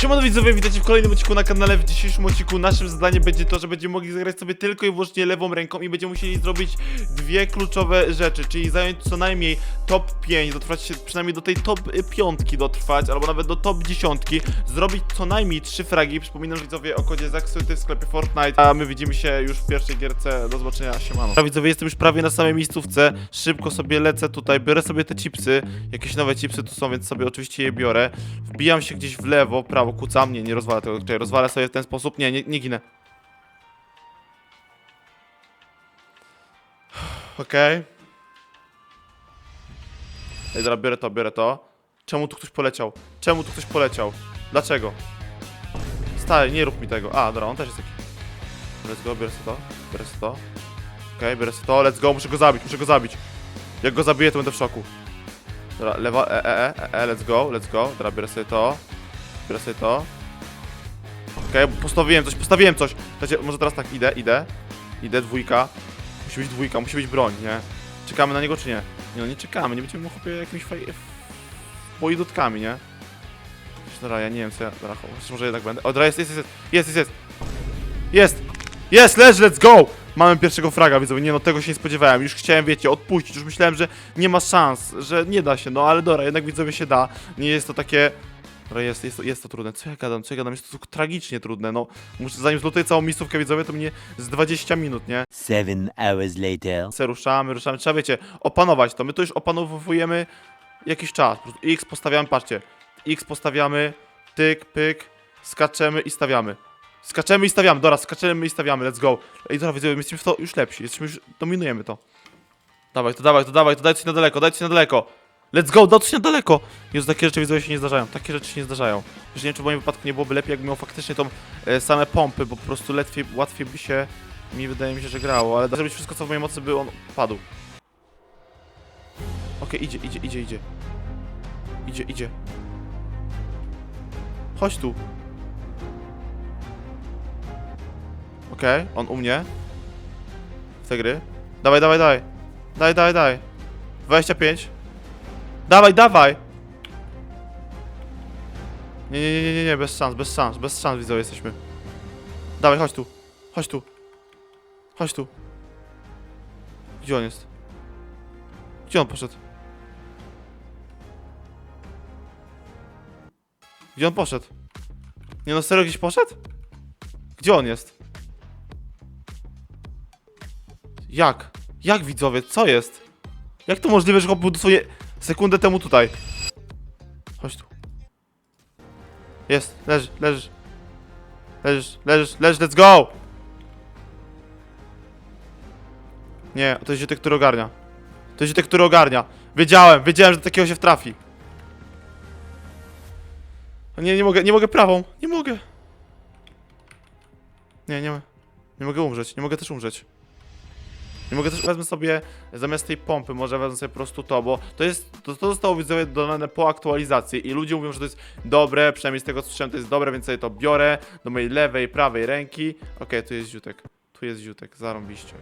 Siemano widzowie, witajcie w kolejnym odcinku na kanale. W dzisiejszym odcinku naszym zadaniem będzie to, że będziemy mogli zagrać sobie tylko i wyłącznie lewą ręką i będziemy musieli zrobić dwie kluczowe rzeczy, czyli zająć co najmniej top 5, dotrwać się przynajmniej do tej top 5 dotrwać, albo nawet do top 10, zrobić co najmniej trzy fragi. Przypominam widzowie o kodzie zaksuty w sklepie Fortnite, a my widzimy się już w pierwszej gierce. Do zobaczenia, siemano. Dobra, widzowie, jestem już prawie na samej miejscówce. Szybko sobie lecę tutaj, biorę sobie te chipsy. Jakieś nowe chipsy tu są, więc sobie oczywiście je biorę. Wbijam się gdzieś w lewo, prawo, kucam. Nie, nie rozwalę tego, tutaj rozwalę sobie w ten sposób. Nie, nie, nie ginę. Okej. Ej, dobra, biorę to, biorę to. Czemu tu ktoś poleciał? Czemu tu ktoś poleciał? Dlaczego? Stary, nie rób mi tego. A, dobra, on też jest taki. Let's go, biorę sobie to, biorę sobie to. Okej, biorę sobie to, let's go, muszę go zabić, muszę go zabić. Jak go zabiję, to będę w szoku. Dobra, lewa, e, e, e, e, let's go, let's go. Dobra, biorę sobie to. Biorę sobie to. Okej, postawiłem coś, postawiłem coś. Słuchajcie, może teraz tak, idę, idę. Idę, dwójka. Musi być dwójka, musi być broń, nie? Czekamy na niego, czy nie? Nie, no nie czekamy, nie będziemy mu chłopie jakimiś faj... nie? Dobra, ja nie wiem co ja... Dobra, może jednak będę. O, dobra, jest, jest, jest, jest, jest, jest. Jest! Jest, leży, let's go! Mamy pierwszego fraga, widzowie, nie no, tego się nie spodziewałem. Już chciałem, wiecie, odpuścić, już myślałem, że nie ma szans, że nie da się, no ale dobra, jednak widzowie się da. Nie jest to takie... Jest, jest, to- jest to trudne. Co ja gadam, co ja gadam? Jest to tragicznie trudne, no. Muszę, zanim zlutuję całą miejscówkę, widzowie, to mnie z 20 minut, nie? Seven hours later. Se ruszamy, ruszamy. Trzeba, wiecie, opanować to. My to już opanowujemy jakiś czas. Po prostu X postawiamy, patrzcie. X postawiamy, tyk, pyk, skaczemy i stawiamy. Skaczemy i stawiamy, dobra, skaczemy i stawiamy, let's go. Ej, dobra, widzowie, my jesteśmy w to już lepsi, jesteśmy już, dominujemy to. Dawaj, to dawaj, to dawaj, to daj coś na daleko, daj coś na daleko. Let's go, coś na daleko. Jezu, takie rzeczy widzowie się nie zdarzają, takie rzeczy się nie zdarzają. Już nie wiem, czy w moim wypadku nie byłoby lepiej, jakbym miał faktycznie tą e, same pompy, bo po prostu łatwiej, łatwiej by się, mi wydaje mi się, że grało, ale da zrobić wszystko, co w mojej mocy, by on padł. Okej, idzie, idzie, idzie, idzie. Idzie, idzie. Chodź tu. Okej, on u mnie. W te gry. Dawaj, dawaj, dawaj. Daj, daj, daj. 25. Dawaj, dawaj! Nie, nie, nie, nie, nie, bez szans, bez szans, bez szans widzowie jesteśmy. Dawaj, chodź tu. Chodź tu. Chodź tu. Gdzie on jest? Gdzie on poszedł? Gdzie on poszedł? Nie no, serio gdzieś poszedł? Gdzie on jest? Jak? Jak widzowie? Co jest? Jak to możliwe, że był dosłownie sekundę temu tutaj? Chodź tu. Jest, leży, leżysz. Leżysz, leżysz, leżysz, let's go! Nie, to jest ziotek, który ogarnia. To jest ziotek, który ogarnia. Wiedziałem, wiedziałem, że do takiego się wtrafi. Nie, nie mogę, nie mogę prawą, nie mogę. Nie, nie, nie mogę umrzeć, nie mogę też umrzeć. Nie mogę też, wezmę sobie zamiast tej pompy, może wezmę sobie po prostu to, bo to jest, to, to zostało widzowie dodane po aktualizacji i ludzie mówią, że to jest dobre, przynajmniej z tego co słyszałem to jest dobre, więc sobie to biorę do mojej lewej, prawej ręki. Okej, tu jest ziutek, tu jest ziutek, zarąbiście.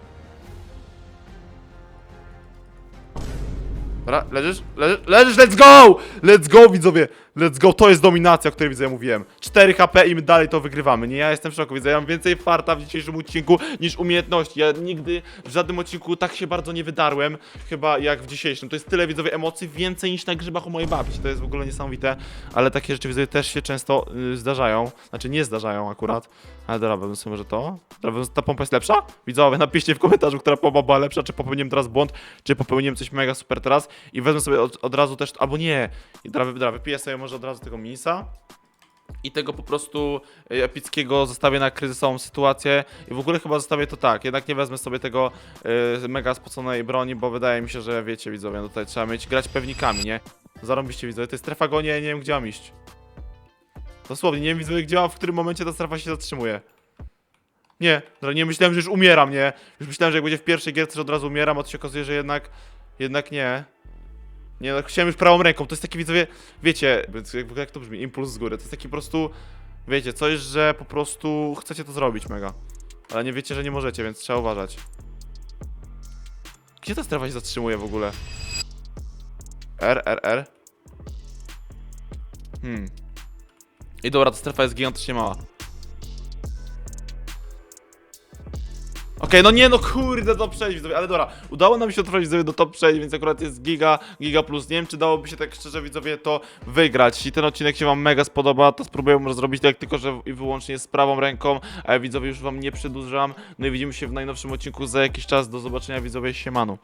Dobra, leżysz? leżysz? Leżysz, let's go! Let's go, widzowie! Let's go, to jest dominacja, o której widzowie mówiłem. 4 HP i my dalej to wygrywamy. Nie, ja jestem w szoku, widzę, ja mam więcej farta w dzisiejszym odcinku niż umiejętności. Ja nigdy w żadnym odcinku tak się bardzo nie wydarłem, chyba jak w dzisiejszym. To jest tyle, widzowie, emocji, więcej niż na grzybach u mojej babci. To jest w ogóle niesamowite, ale takie rzeczy, widzowie, też się często y, zdarzają. Znaczy, nie zdarzają akurat. Ale dobra, wezmę sobie może to. Dobra, ta pompa jest lepsza? Widzowie, napiszcie w komentarzu, która pompa była lepsza, czy popełniłem teraz błąd, czy popełniłem coś mega super teraz. I wezmę sobie od, od razu też, albo nie. I sobie może od razu tego minisa. I tego po prostu y, epickiego zostawię na kryzysową sytuację. I w ogóle chyba zostawię to tak. Jednak nie wezmę sobie tego y, mega spoconej broni, bo wydaje mi się, że wiecie, widzowie, no tutaj trzeba mieć grać pewnikami, nie? Zarąbiście widzowie, to jest strefa gonia, ja nie wiem gdzie mam iść. Dosłownie, nie wiem widzowie, gdzie mam, w którym momencie ta strefa się zatrzymuje. Nie, nie myślałem, że już umieram, nie? Już myślałem, że jak będzie w pierwszej gierce, że od razu umieram, a to się okazuje, że jednak, jednak nie. Nie, no chciałem już prawą ręką, to jest taki widzowie, wiecie, jak, jak to brzmi, impuls z góry, to jest taki po prostu, wiecie, coś, że po prostu chcecie to zrobić mega. Ale nie wiecie, że nie możecie, więc trzeba uważać. Gdzie ta strefa się zatrzymuje w ogóle? R, R, R. Hmm. I dobra, ta strefa jest gigantycznie mała. Okej, no nie, no kurde, top 6 widzowie, ale dobra, udało nam się dotrwać widzowie do top 6, więc akurat jest giga, giga plus. Nie wiem, czy dałoby się tak szczerze widzowie to wygrać. Jeśli ten odcinek się wam mega spodoba, to spróbuję może zrobić tak tylko, że i wyłącznie z prawą ręką, a widzowie już wam nie przedłużam. No i widzimy się w najnowszym odcinku za jakiś czas. Do zobaczenia widzowie, siemanu.